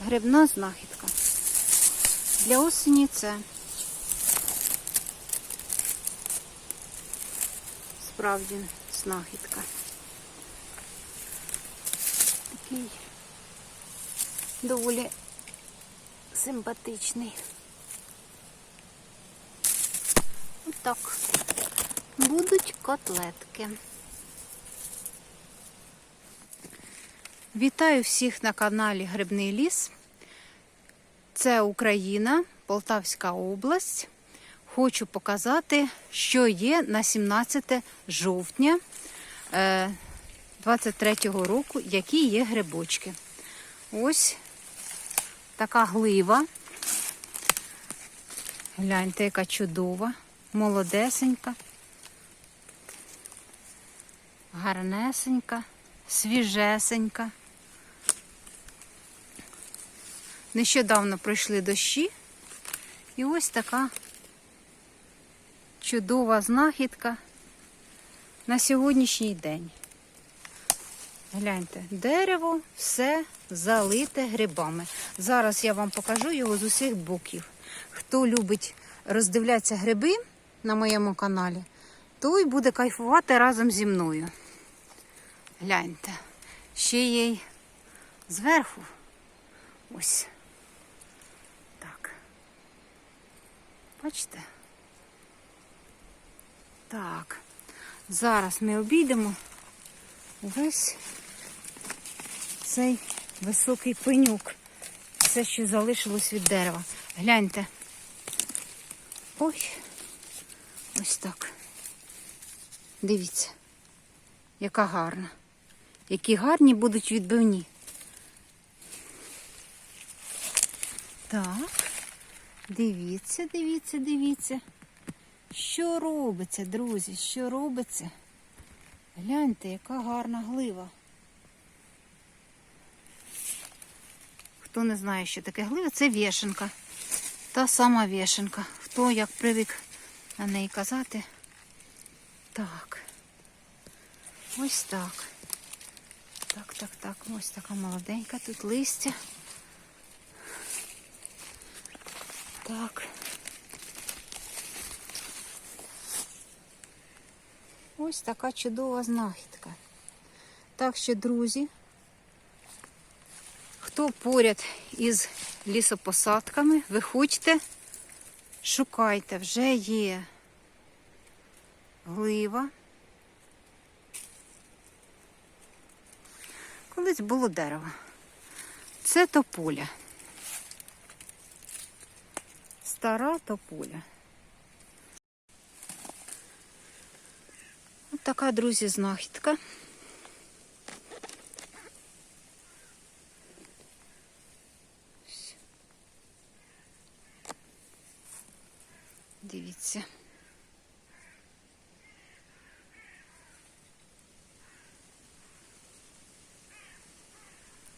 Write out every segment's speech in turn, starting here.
грибна знахідка. Для осені це справді знахідка. Такий доволі симпатичний. Отак. Будуть котлетки. Вітаю всіх на каналі Грибний ліс. Це Україна, Полтавська область. Хочу показати, що є на 17 жовтня 23-го року, які є грибочки. Ось така глива. Гляньте, яка чудова, молодесенька, гарнесенька, свіжесенька. Нещодавно пройшли дощі. І ось така чудова знахідка на сьогоднішній день. Гляньте, дерево все залите грибами. Зараз я вам покажу його з усіх боків. Хто любить роздивлятися гриби на моєму каналі, той буде кайфувати разом зі мною. Гляньте, ще є й зверху. Ось. Так. Бачите? Так. Зараз ми обійдемо весь цей високий пенюк. Все, що залишилось від дерева. Гляньте. Ой. Ось так. Дивіться, яка гарна. Які гарні будуть відбивні. Так. Дивіться, дивіться, дивіться. Що робиться, друзі? Що робиться? Гляньте, яка гарна глива. Хто не знає, що таке глива, це вішенка. Та сама вішенка. Хто як привик на неї казати? Так. Ось так. Так, так, так. Ось така молоденька тут листя. Так. Ось така чудова знахідка. Так що, друзі, хто поряд із лісопосадками, виходьте, шукайте, вже є глива. Колись було дерево. Це тополя. Стара тополя. Ось така, друзі, знахідка. Дивіться.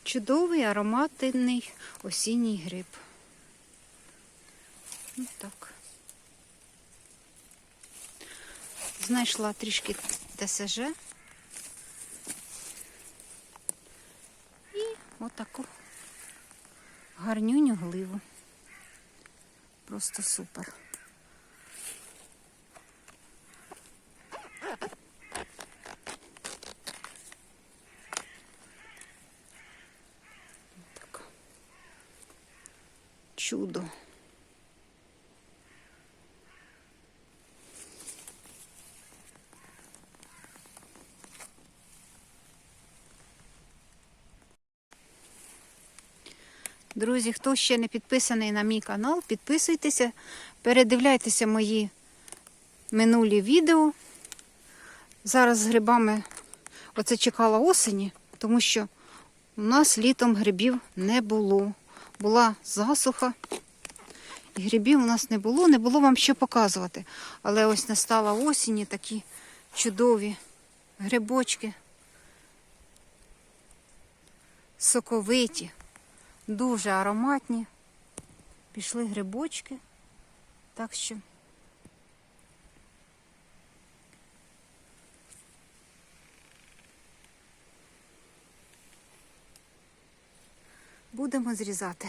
Чудовий ароматний осінній гриб. Ось так. Знайшла трішки ТСЖ. І отаку гарнюню гливу. Просто супер. Чудо. Друзі, хто ще не підписаний на мій канал, підписуйтеся, передивляйтеся мої минулі відео. Зараз з грибами оце чекала осені, тому що у нас літом грибів не було. Була засуха, і грибів у нас не було, не було вам що показувати. Але ось настала осінь, такі чудові грибочки, соковиті. Дуже ароматні. Пішли грибочки. Так що Будемо зрізати.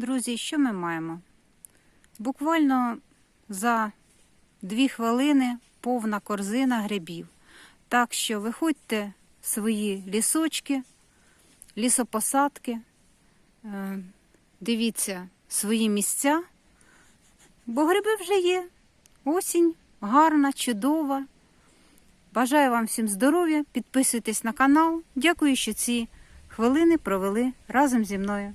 Друзі, що ми маємо? Буквально за дві хвилини повна корзина грибів. Так що виходьте в свої лісочки, лісопосадки, е, дивіться свої місця, бо гриби вже є. Осінь гарна, чудова. Бажаю вам всім здоров'я, підписуйтесь на канал. Дякую, що ці хвилини провели разом зі мною.